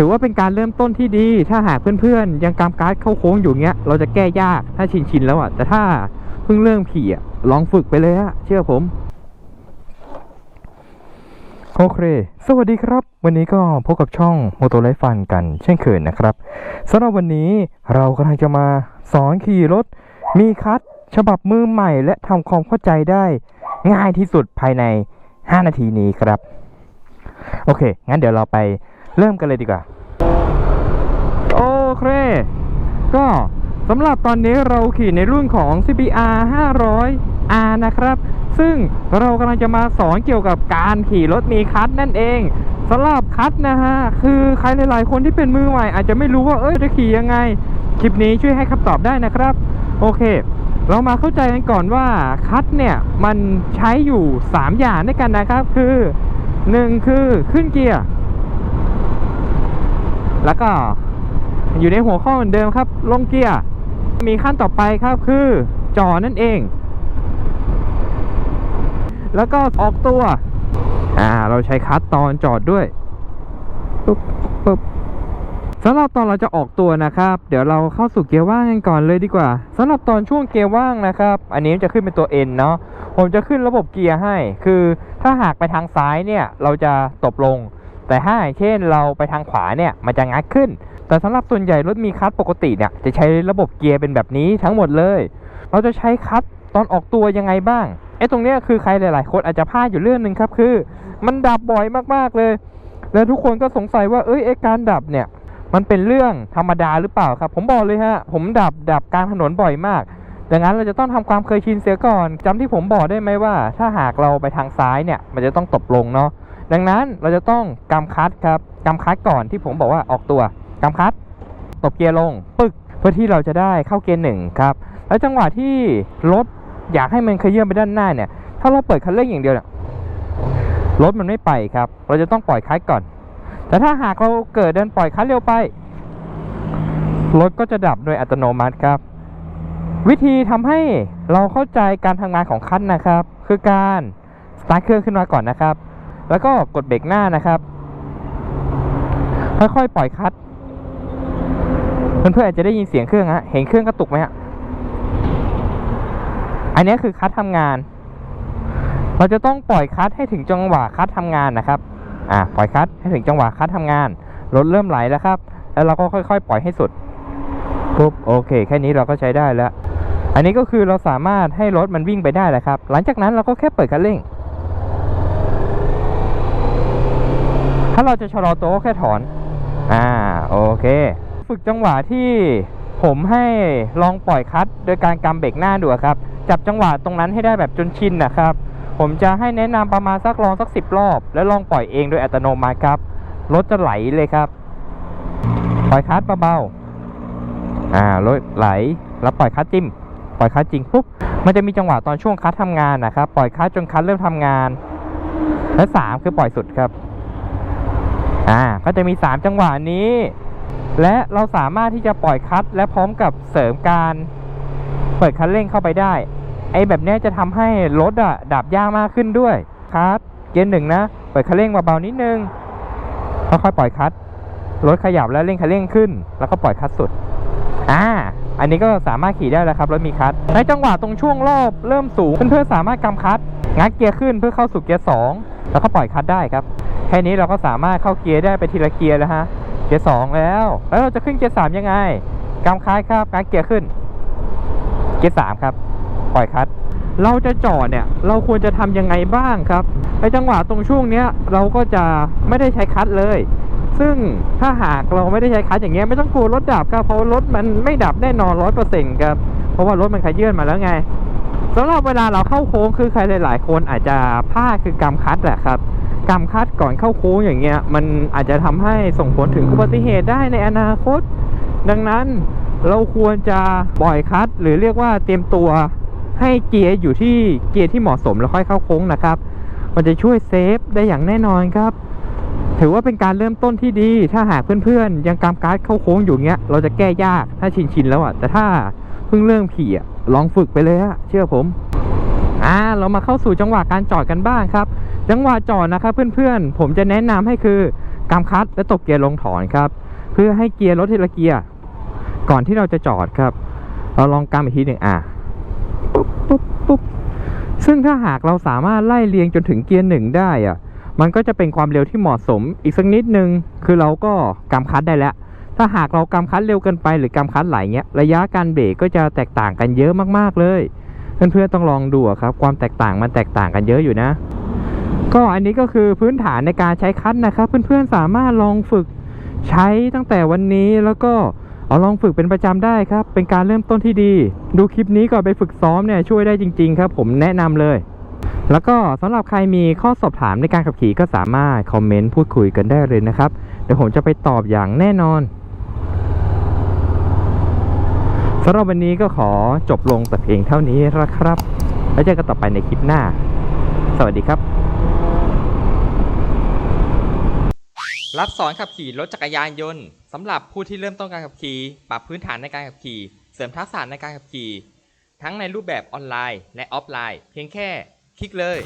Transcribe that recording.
ถือว่าเป็นการเริ่มต้นที่ดี ถ้าหากเพื่อนๆ ยังกำการ์ดเข้าโค้งอยู่เงี้ย เราจะแก้ยากถ้าชินๆแล้วอะ แต่ถ้าเพิ่งเริ่มขี่อะ ลองฝึกไปเลยฮะเชื่อผม โอเค สวัสดีครับ วันนี้ก็พบกับช่อง m o t o l i f e Fun กันเช่นเคยนะครับสำหรับวันนี้เรากำลังจะมาสอนขี่รถ มีคัดฉบับมือใหม่และทำความเข้าใจได้ ง่ายที่สุดภายใน 5 นาทีนี้ครับ โอเค งั้นเดี๋ยวเราไป เริ่มกันเลยดีกว่า โอเค ก็สำหรับตอนนี้เราขี่ในรุ่นของ CBR 500R นะครับ ซึ่งเรากำลังจะมาสอนเกี่ยวกับการขี่รถมีคัทนั่นเองสำหรับคัทนะฮะ คือใครหลาย ๆ คนที่เป็นมือใหม่ อาจจะไม่รู้ว่าเอ้ยจะขี่ยังไง คลิปนี้ช่วยให้คำตอบได้นะครับ โอเค เรามาเข้าใจกันก่อนว่าคัทเนี่ย มันใช้อยู่ 3 อย่างด้วยกันนะครับ คือ 1 คือขึ้นเกียร์ แล้วก็อยู่ในหัวข้อเหมือนเดิมครับ ลงเกียร์ มีขั้นต่อไปครับคือจอนั่นเอง แล้วก็ออกตัว อ่า เราใช้คัตตอนจอดด้วย ปุ๊บปุ๊บสำหรับตอนเราจะออกตัวนะครับ เดี๋ยวเราเข้าสู่เกียร์ว่างกันก่อนเลยดีกว่าสำหรับตอนช่วงเกียร์ว่างนะครับ อันนี้จะขึ้นเป็นตัว N เนาะ ผมจะขึ้นระบบเกียร์ให้ คือถ้าหากไปทางซ้ายเนี่ย เราจะตบลง แต่ถ้าเช่นเราไปทางขวาเนี่ยมันจะงัดขึ้น แต่สำหรับส่วนใหญ่รถมีคัสปกติเนี่ยจะใช้ระบบเกียร์เป็นแบบนี้ทั้งหมดเลย เราจะใช้คัสตอนออกตัวยังไงบ้างไอ้ตรงเนี้ยคือใครหลาย ๆ คนอาจจะพลาดอยู่เรื่องหนึ่งครับคือ มันดับบ่อยมากๆเลย แล้วทุกคนก็สงสัยว่าเอ้ยไอ้การดับเนี่ยมันเป็นเรื่องธรรมดาหรือเปล่าครับ ผมบอกเลยฮะผมดับดับกลางถนนบ่อยมากดังนั้นเราจะต้องทำความเคยชินเสียก่อนจำที่ผมบอกได้ไหมว่า ถ้าหากเราไปทางซ้ายเนี่ย มันจะต้องตบลงเนาะ ดังนั้นเราจะต้องกำคัดครับกำคัดก่อนที่ผมบอกว่าออกตัวกำคัดตบเกียร์ลงปึ๊กเพื่อที่เราจะได้เข้าเกียร์หนึ่งครับแล้วจังหวะที่รถอยากให้มันขยื่นไปด้านหน้าเนี่ยถ้าเราเปิดคันเร่งอย่างเดียวเนี่ยรถมันไม่ไปครับ เราจะต้องปล่อยคลัตช์ก่อน แต่ถ้าหากเราเกิดเดินปล่อยคลัตช์เร็วไปรถก็จะดับโดยอัตโนมัติครับ วิธีทำให้เราเข้าใจการทำงานของคลัตช์นะครับ คือการสตาร์ทเครื่องขึ้นมาก่อนนะครับ แล้วก็กดเบรกหน้านะครับ ค่อยๆปล่อยคลัตช์เพื่อนๆอาจจะได้ยินเสียงเครื่องฮะเห็นเครื่องกระตุกไหมฮะอันนี้คือคัดทำงาน เราจะต้องปล่อยคัดให้ถึงจังหวะคัดทำงานนะครับ อ่าปล่อยคัดให้ถึงจังหวะคัดทำงาน รถเริ่มไหลแล้วครับ แล้วเราก็ค่อยๆ ปล่อยให้สุด ปุ๊บ โอเค แค่นี้เราก็ใช้ได้แล้ว อันนี้ก็คือเราสามารถให้รถมันวิ่งไปได้แล้วครับ หลังจากนั้นเราก็แค่เปิดคันเร่ง ถ้าเราจะชะลอตัวก็แค่ถอน อ่า โอเค ฝึกจังหวะที่ผมให้ลองปล่อยคลัตช์โดยการกำเบรกหน้าดูครับ จับจังหวะตรงนั้นให้ได้แบบจนชินนะครับ ผมจะให้แนะนำประมาณสักลองสักสิบรอบ แล้วลองปล่อยเองโดยอัตโนมัติครับ รถจะไหลเลยครับ ปล่อยคลัตช์เบาๆ อ่ารถไหล แล้วปล่อยคลัตช์จิ้ม ปล่อยคลัตช์จริงปุ๊บ มันจะมีจังหวะตอนช่วงคลัตช์ทำงานนะครับ ปล่อยคลัตช์จนคลัตช์เริ่มทำงาน และสามคือปล่อยสุดครับ อ่าก็จะมี 3 จังหวะนี้ และเราสามารถที่จะปล่อยคลัตช์และพร้อมกับเสริมการเปิดคันเร่งเข้าไปได้ ไอ้แบบนี้จะทำให้รถอะดับยากมากขึ้นด้วยคลัตช์เกียร์หนึ่งนะ เปิดคันเร่งเบาๆนิดนึงค่อยๆปล่อยคลัตช์รถขยับแล้วเร่งคันเร่งขึ้น แล้วก็ปล่อยคลัตช์สุดอ่าอันนี้ก็สามารถขี่ได้แล้วครับรถมีคลัตช์ในจังหวะตรงช่วงรอบเริ่มสูงเพื่อนๆสามารถกำคลัตช์งัดเกียร์ขึ้นเพื่อเข้าสู่เกียร์สองแล้วก็ปล่อยคลัตช์ได้ครับ แค่นี้เราก็สามารถเข้าเกียร์ได้ไปทีละเกียร์แล้วฮะ เกียร์สองแล้ว แล้วเราจะขึ้นเกียร์สามยังไงกำคล้ายครับงัดเกียร์ขึ้น เกียร์สามครับ ปล่อยคลัตช์เราจะจอดเนี่ย เราควรจะทำยังไงบ้างครับในจังหวะตรงช่วงเนี้ยเราก็จะไม่ได้ใช้คลัตช์เลย ซึ่งถ้าหากเราไม่ได้ใช้คลัตช์อย่างเงี้ยไม่ต้องกลัวรถดับครับเพราะรถมันไม่ดับแน่นอนร้อยเปอร์เซ็นต์ครับเพราะว่ารถมันขยื่นมาแล้วไงสำหรับเวลาเราเข้าโค้งคือใครหลาย ๆ คนอาจจะพลาดคือกำคัดแหละครับ กำคัดก่อนเข้าโค้งอย่างเงี้ย มันอาจจะทำให้ส่งผลถึงอุบัติเหตุได้ในอนาคต ดังนั้นเราควรจะปล่อยคัดหรือเรียกว่าเตรียมตัวให้เกียร์อยู่ที่เกียร์ที่เหมาะสมแล้วค่อยเข้าโค้งนะครับ มันจะช่วยเซฟได้อย่างแน่นอนครับ ถือว่าเป็นการเริ่มต้นที่ดี ถ้าหากเพื่อนๆ ยังกำการ์ดเข้าโค้งอยู่เงี้ย เราจะแก้ยากถ้าชินๆแล้วอะ แต่ถ้าเพิ่งเริ่มขี่อะลองฝึกไปเลยฮะเชื่อผม อ่าเรามาเข้าสู่จังหวะการจอดกันบ้างครับ จังหวะจอดนะครับเพื่อนๆ ผมจะแนะนำให้คือกำคัดและตบเกียร์ลงถอนครับ เพื่อให้เกียร์ลดทีละเกียร์ก่อนที่เราจะจอดครับ เราลองกำอีกทีหนึ่งอะปุ๊บปุ๊บปุ๊บซึ่งถ้าหากเราสามารถไล่เรียงจนถึงเกียร์หนึ่งได้อะมันก็จะเป็นความเร็วที่เหมาะสมอีกสักนิดนึง คือเราก็กำคัดได้แล้ว ถ้าหากเรากำคัดเร็วเกินไปหรือกำคัดไหลเงี้ย ระยะการเบรกก็จะแตกต่างกันเยอะมากๆเลย เพื่อนๆต้องลองดูครับ ความแตกต่างมันแตกต่างกันเยอะอยู่นะ ก็อันนี้ก็คือพื้นฐานในการใช้คัดนะครับ เพื่อนๆสามารถลองฝึกใช้ตั้งแต่วันนี้แล้วก็เอาลองฝึกเป็นประจำได้ครับ เป็นการเริ่มต้นที่ดี ดูคลิปนี้ก่อนไปฝึกซ้อมเนี่ยช่วยได้จริง ๆ ครับ ผมแนะนำเลย แล้วก็สำหรับใครมีข้อสอบถามในการขับขี่ก็สามารถคอมเมนต์พูดคุยกันได้เลยนะครับ เดี๋ยวผมจะไปตอบอย่างแน่นอน สำหรับวันนี้ก็ขอจบลงแต่เพียงเท่านี้นะครับ แล้วเจอกันต่อไปในคลิปหน้า สวัสดีครับ รับสอนขับขี่รถจักรยานยนต์สำหรับผู้ที่เริ่มต้นการขับขี่ปรับพื้นฐานในการขับขี่ เสริมทักษะในการขับขี่ ทั้งในรูปแบบออนไลน์และออฟไลน์ เพียงแค่ คลิกเลย